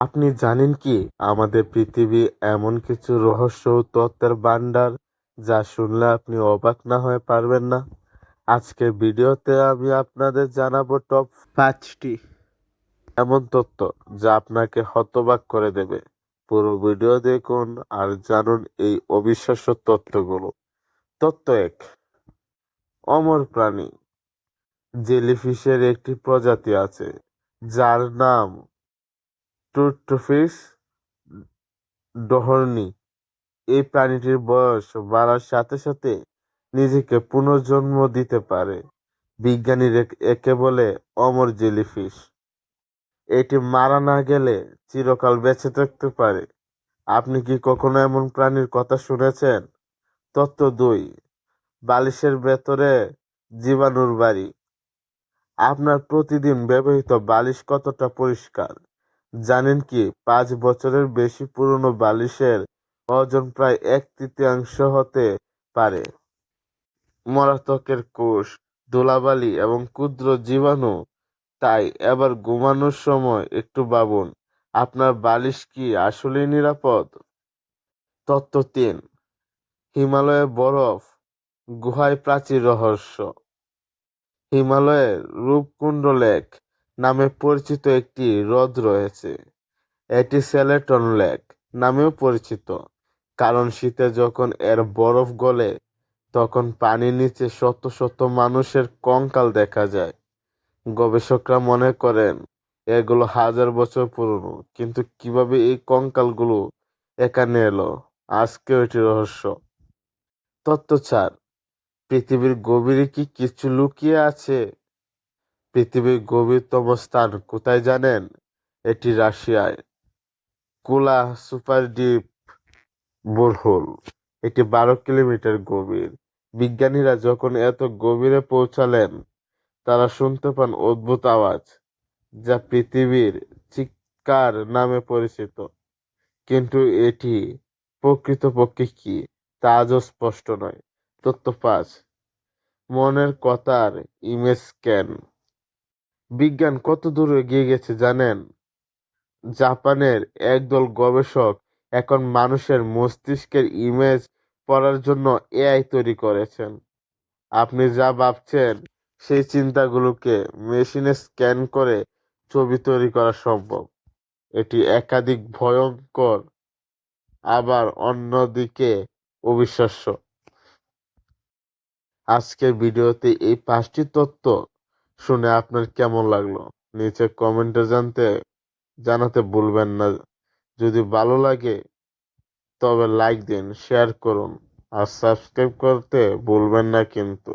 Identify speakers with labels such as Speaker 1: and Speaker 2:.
Speaker 1: আপনি জানেন কি, আমাদের পৃথিবী এমন কিছু রহস্য তত্ত্বের ভান্ডার যা শুনলে আপনি অবাক না হয়ে পারবেন না। আজকের ভিডিওতে আমি আপনাদের জানাব টপ পাঁচটি এমন তথ্য যা আপনাকে হতবাক করে দেবে। পুরো ভিডিও দেখুন আর জানুন এই অবিশ্বাস্য তথ্যগুলো তথ্য এক, অমর প্রাণী। জেলিফিশের একটি প্রজাতি আছে, যার নাম টুথফিশ ডহর্নি। এই প্রাণীটির বয়স বাড়ার সাথে সাথে নিজেকে পুনর্জন্ম দিতে পারে। বিজ্ঞানীরা একে বলে অমর জেলিফিশ। এটি মারা না গেলে চিরকাল বেঁচে থাকতে পারে। আপনি কি কখনো এমন প্রাণীর কথা শুনেছেন? তত্ত্ব দুই, বালিশের ভেতরে জীবাণুর বাড়ি। আপনার প্রতিদিন ব্যবহৃত বালিশ কতটা পরিষ্কার? জানেন কি, পাঁচ বছরের বেশি পুরনো বালিশের ওজন প্রায় এক তৃতীয়াংশ হতে পারে। মরাত্মকের কোষ, ধুলাবালি এবং ক্ষুদ্র জীবাণু, তাই এবার ঘুমানোর সময় একটু ভাবুন, আপনার বালিশ কি আসলেই নিরাপদ? তত্ত্ব তিন হিমালয়ের বরফ, গুহায় প্রাচীর রহস্য। হিমালয়ের রূপকুণ্ড লেক নামে পরিচিত একটি হ্রদ রয়েছে। এটি সেলেটন লেক নামেও পরিচিত, কারণ শীতে যখন এর বরফ গলে, তখন পানির নিচে শত শত মানুষের কঙ্কাল দেখা যায়। গবেষকরা মনে করেন, এগুলো হাজার বছর পুরনো, কিন্তু কীভাবে এই কঙ্কালগুলো এখানে এলো, আজকেও এটি রহস্য। তত্ত্ব চার পৃথিবীর গভীরে কি কিছু লুকিয়ে আছে? পৃথিবীর গভীরতম স্থান কোথায় জানেন? এটি রাশিয়ায়। কোলা সুপার ডিপ বোরহোল এটি বারো কিলোমিটার গভীর। বিজ্ঞানীরা যখন এত গভীরে পৌঁছালেন, তারা শুনতে পান অদ্ভুত আওয়াজ, যা পৃথিবীর চিৎকার নামে পরিচিত। কিন্তু এটি প্রকৃতপক্ষে কি, তা আজও স্পষ্ট নয়। তথ্য পাঁচ। মনের কথার ইমেজ স্ক্যান। বিজ্ঞান কত দূর এগিয়ে গেছে জানেন? জাপানের একদল গবেষক এখন মানুষের মস্তিষ্কের ইমেজ পড়ার জন্য এআই তৈরি করেছেন। আপনি যা ভাবছেন সেই চিন্তাগুলোকে মেশিনে স্ক্যান করে ছবি তৈরি করা সম্ভব। এটি একাধিক ভয়ঙ্কর, আবার অন্যদিকে অবিশ্বাস্য। আজকের ভিডিওতে এই পাঁচটি তথ্য শুনে আপনার কেমন লাগল? নিচে কমেন্টে জানতে, জানাতে ভুলবেন না। যদি ভালো লাগে, তবে লাইক দিন শেয়ার করুন। আর সাবস্ক্রাইব করতে ভুলবেন না কিন্তু।